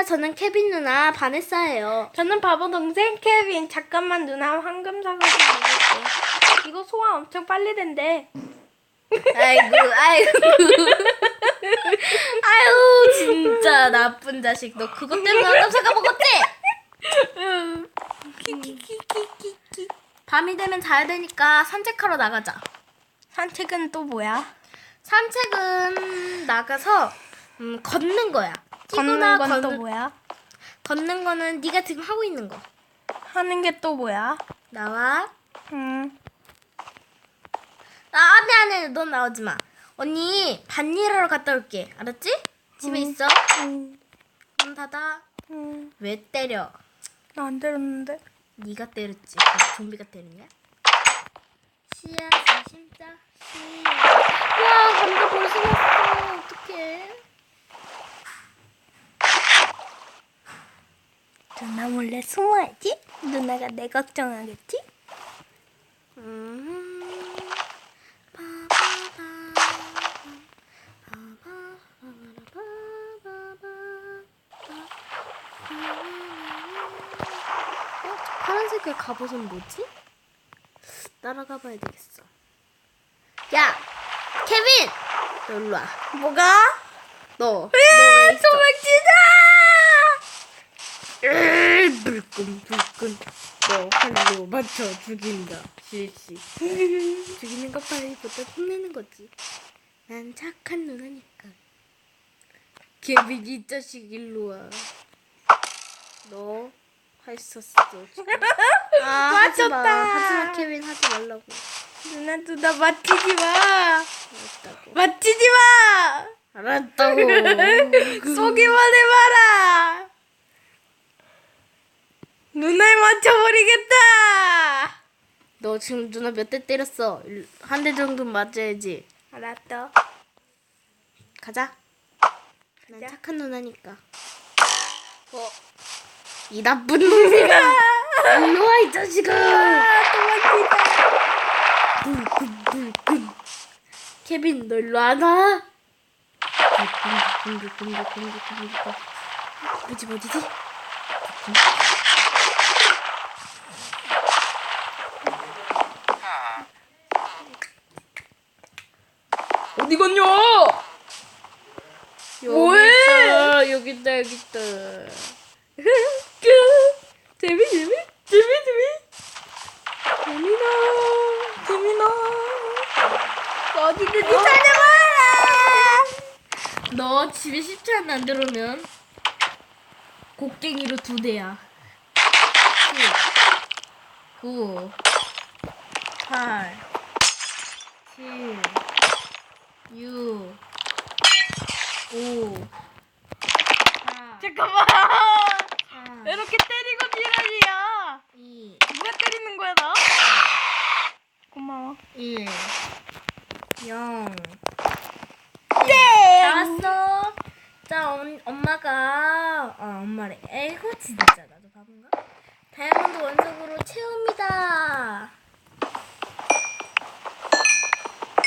안녕하세요. 저는 케빈 누나 바네사예요. 저는 바보 동생 케빈. 잠깐만 누나 황금 사과를 먹을게. 이거 소화 엄청 빨리 된대. 아이고, 아이고. 아유, 진짜 나쁜 자식. 너 그것 때문에 황금 사과 먹었지? 키키키키키키. 밤이 되면 자야 되니까 산책하러 나가자. 산책은 또 뭐야? 산책은 나가서 음, 걷는 거야. 뛰거나 걷는 건또 걷는- 뭐야? 걷는 거는 네가 지금 하고 있는 거. 하는 게 또 뭐야? 나와. 음. 아, 안돼 안돼. 넌 나오지 마. 언니 반일하러 갔다 올게. 알았지? 집에 있어. 음. 문 닫아. 음. 왜 때려? 나 안 때렸는데. 네가 때렸지. 그 좀비가 때리냐? 씨앗 심자 씨앗. 와 감자 벌써 났어. 어떡해? 누 나 몰래 숨어야지? 누나가 내 걱정하겠지? 음. 어? 파란색의 갑옷은 뭐지? 따라가 봐야 되겠어. 야! 케빈! 너 일로 와. 뭐가? 너. 너 왜 있어? 도망치자! 불끈 불끈. 너 활로 맞춰 죽인다. 실시. 죽이는 것보다 혼내는 거지. 난 착한 누나니까. 이 자식 일로 와너 지금. 아 맞췄다. 하지마 케빈. 하지 말라고. 누나 누나 맞히지 마! 알았다고. 맞히지 마! 알았다고. 쏘기만 해봐라! 눈알 맞춰버리겠다! 너 지금 누나 몇 대 때렸어 한 대 정도는 맞아야지 알았어. 가자. 난 가자. 착한 누나니까. 어. 이 나쁜 놈이가! 일로 와, 이 자식아! 아, 도망치자! 케빈, 너 일로 안 와? 불끈, 불끈, 불끈, 불끈, 불끈, 불끈. 우리 집 어디지? 불끈. 어디 갔냐? 여기 뭐해? 있다, 여기 있다. 재미, 재미? 재미, 재미? 재미나, 재미나. 어디든지 찾아봐라! 너 집에 10초 안 들어오면 곡괭이로 두 대야. 10, 9, 8, 7, 6, 5, 4, 잠깐만! 3, 왜 이렇게 때리고 지랄이야? 2, 누가 때리는 거야, 나? 고마워. 1, 0. 네! 나왔어. 자, 엄, 엄마가 아 엄마래. 에이구 진짜 나도 바본가? 다이아몬드 원석으로 채웁니다.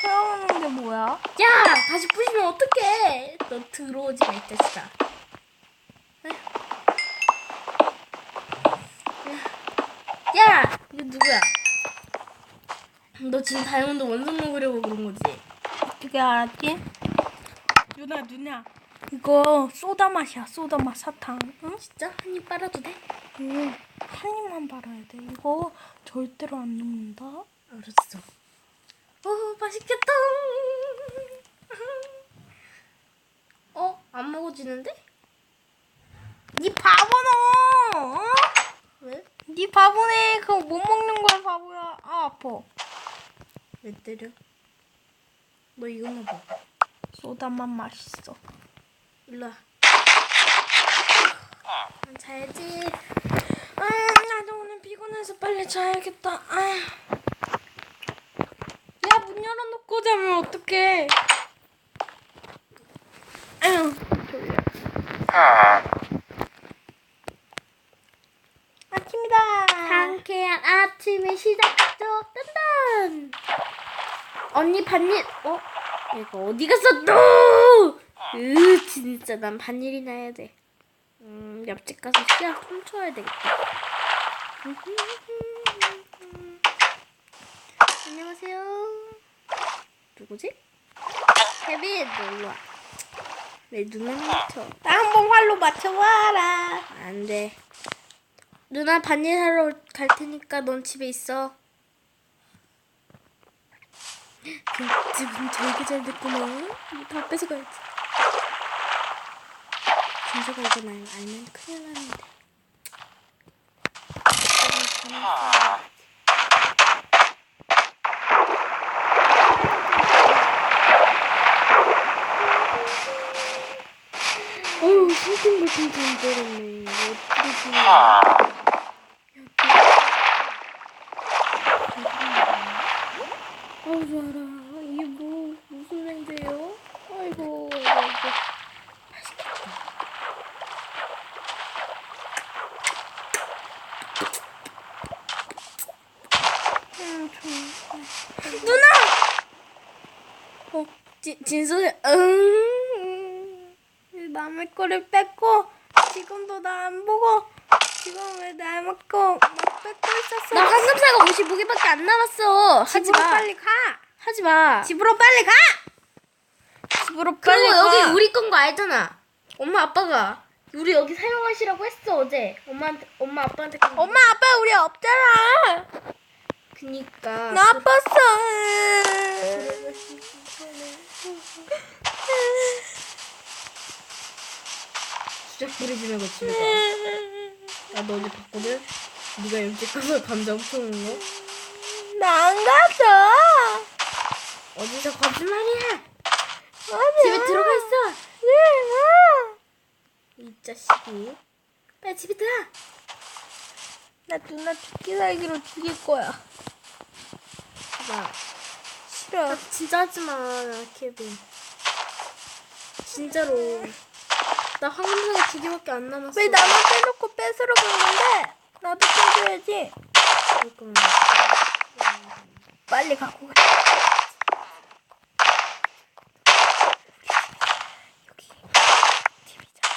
채우는 게 뭐야? 야, 다시 부시면 어떡해? 너 들어오지 마, 이 자식아. 야, 이거 누구야? 너 지금 다이아몬드 원석 먹으려고 그런 거지? 어떻게 알았지? 누나, 누나. 이거 소다 맛이야, 소다 맛 사탕. 응? 진짜 한 입 빨아도 돼? 응. 한 입만 바라야 돼. 이거 절대로 안 녹는다. 알았어. 오, 맛있겠다. 어, 안 먹어지는데? 니 바보노! 니 바보네. 그거 못 먹는 거야, 바보야. 아, 아파. 왜 때려? 너 이거만 먹어. 소다맛 맛있어. 일로 와. 난 자야지. 아, 나도 오늘 피곤해서 빨리 자야겠다. 아. 야, 문 열어놓고 자면 어떡해. 아유, 졸려. 아침이다. 상쾌한 아침의 시작도 딴딴. 언니 반일. 어? 얘가 어디 갔어 또? 으 진짜 난 반일이나 해야 돼. 음, 옆집 가서 씨앗 훔쳐야 되겠다. 안녕하세요. 누구지? 케빈, 너 일로 와. 왜 눈을 훔쳐? 나 한번 활로 맞춰봐라. 안 돼. 누나 반일 하러 갈 테니까 넌 집에 있어. 집은 되게 잘. 이거 다 뺏어가야지. 진서가 이건 알, 알면 큰일 나는데. 어휴, 싱싱거리싱 잠들었네. 어떡하지? 아우, 좋아라. 이게 뭐, 무슨 냄새예요? 아이고, 아이고. 누나! 어, 진, 진솔이, 응. 남의 거를 뺏고 지금도 나 안 보고 지금 왜날 먹고 막 뺏고 있었어? 나 황금사가 55개밖에 안 남았어. 하지 집으로 마. 빨리 가. 하지 마. 집으로 빨리 가. 집으로 빨리 그리고 가. 여기 우리 건 거 알잖아. 엄마 아빠가 우리 여기 사용하시라고 했어 어제. 엄마한테 엄마 아빠한테. 거. 엄마 아빠 우리 없잖아. 그니까. 나 아팠어. 수작 부리지 말고 집에 가. 나너 어제 봤거든. 네가 옆집 가서 감자 훔쳐오는 거. 나 안 갔어. 어디서 거짓말이야? 아니야. 집에 들어가 있어. 싫어. 이 자식이. 빨리 집에 들어. 나 누나 죽기 살기로 죽일 거야. 나 싫어. 나 진짜 하지 마, 케빈. 진짜로. 나 황금사가 두 개밖에 안 남았어. 왜 나만 빼놓고 뺏으러 간 건데? 나도 빼줘야지. 잠깐만. 빨리 갖고 가. 여기 TV잖아.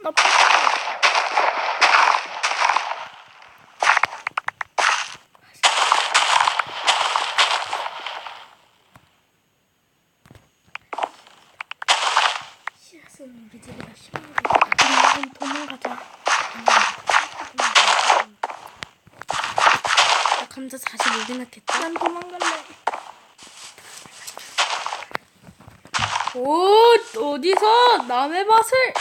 나 씨앗은 우리 집에다 심어야 우리 좀 도망가자. 나 감자 45개 낳겠다. 난 도망갈래. 오, 어디서 남의 밭을?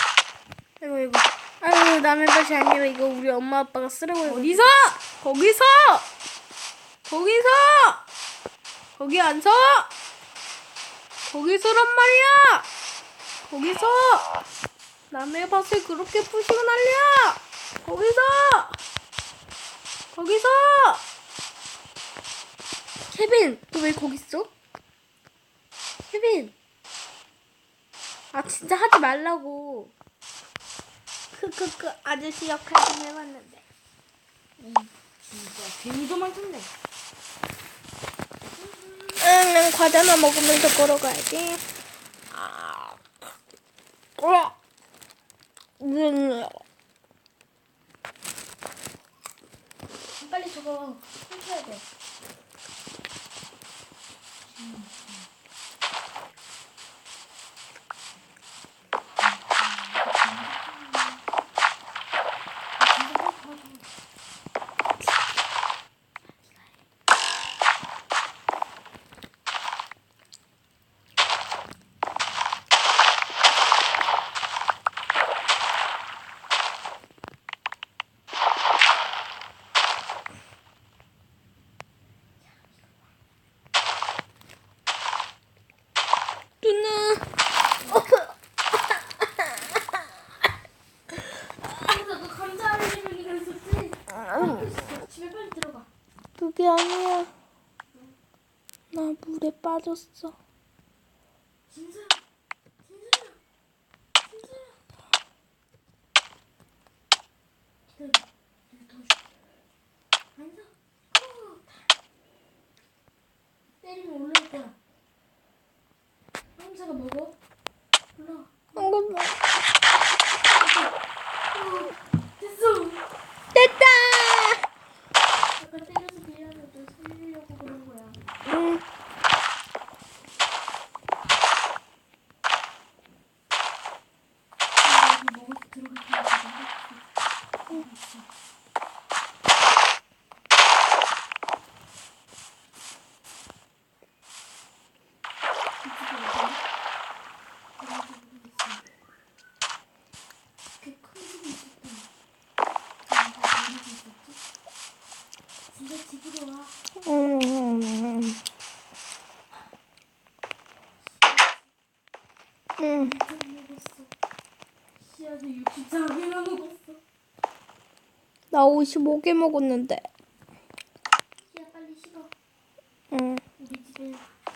아이고, 이거. 아유, 남의 밭이 아니라 이거 우리 엄마 아빠가 쓰라고 해가지고. 어디서? 거기서! 거기서! 거기 안 서! 거기서란 말이야! 거기서! 남의 밭을 그렇게 부시고 난리야! 거기서! 거기서! 케빈, 너 왜 거기 있어? 케빈. 아, 진짜 하지 말라고. 크크크 아저씨 역할 좀 해봤는데. 진짜 괜히도 많던데. 응, 난 과자나 먹으면서 걸어가야지. 아니야. 나 물에 빠졌어. 어, 어, 됐어. 됐다. 때려서 미안해. 너 살리려고 그런 거야. 응. 여기 먹어서 들어갈 테니까. 진짜 집으로 와. 음. 음. 잘 먹었어. 씨앗을 64개나 먹었어. 나 55개 먹었는데. 씨앗 빨리 식어. 응. 우리 집에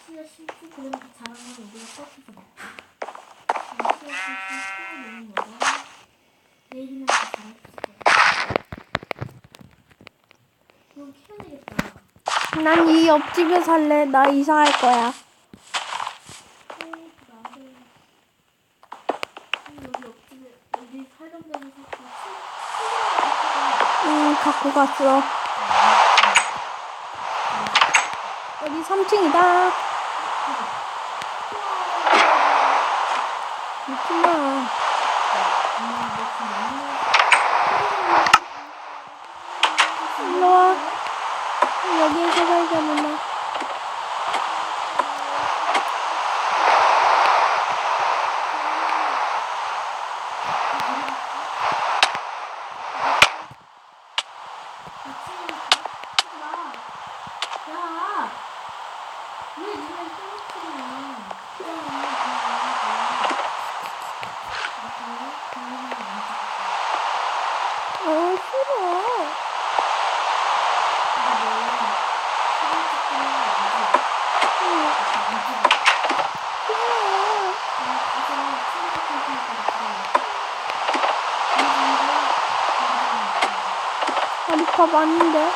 씨앗 심고 그런 거 자라면 우리가 꺾어서 먹자. 씨앗 심고 너무 먹어. 내일이면 다 있을 거야. 이건 키워내겠다. 난 이 옆집에 살래. 나 이사할 거야. 어, 나도. 여기 옆집에 여기 살던 데서 자꾸 응, 갖고 갔어. 여기 3층이다. 있구나. 일로 와. 여기에서 살자, 누나. 야! 왜 니네 떨어뜨리냐? 어, 싫어. 싫어. 아닌데?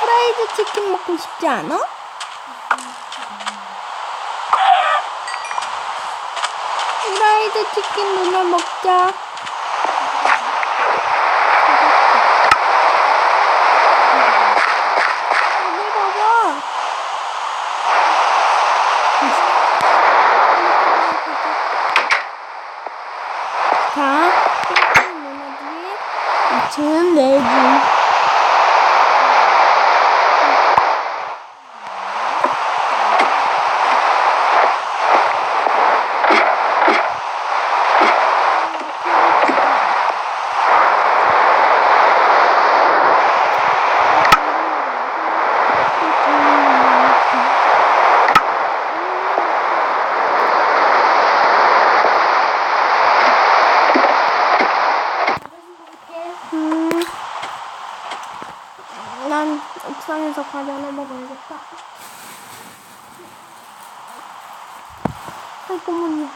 프라이드 치킨 먹고 싶지 않아? 프라이드 치킨 누나 먹자. 여기 봐봐. 자, 치킨 누나들이 2층은 내지. 음, 난 옥상에서 과자 하나 먹어야겠다. 뭐냐.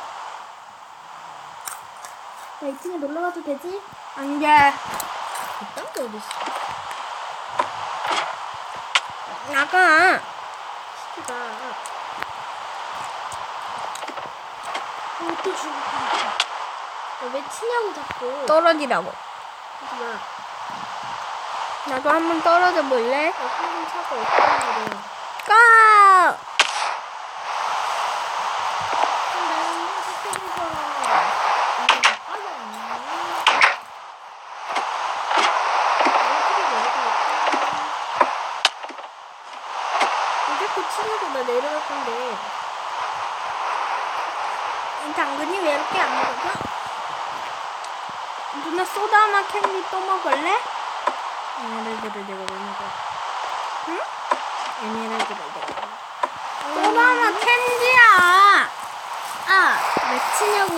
나 2층에 놀러 가도 되지? 안 돼. 그딴 게 어딨어? 나가. 시키가. 어, 또 죽을 것 같아. 너왜 치냐고 자꾸. 떨어지라고. 하지 마. 나도 한번 떨어져 볼래? 나 한번 차가 없다는 거래. 응? 에메랄드 발견. 오바마 캔디야. 아, 왜 치냐고.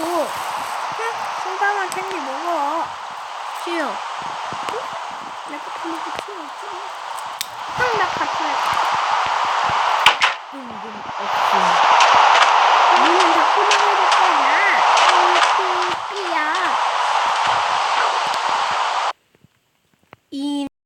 응? 오바마 캔디 먹어. 쉬어. 응? 내거 먹고 치워. 응, 나 같이 할게.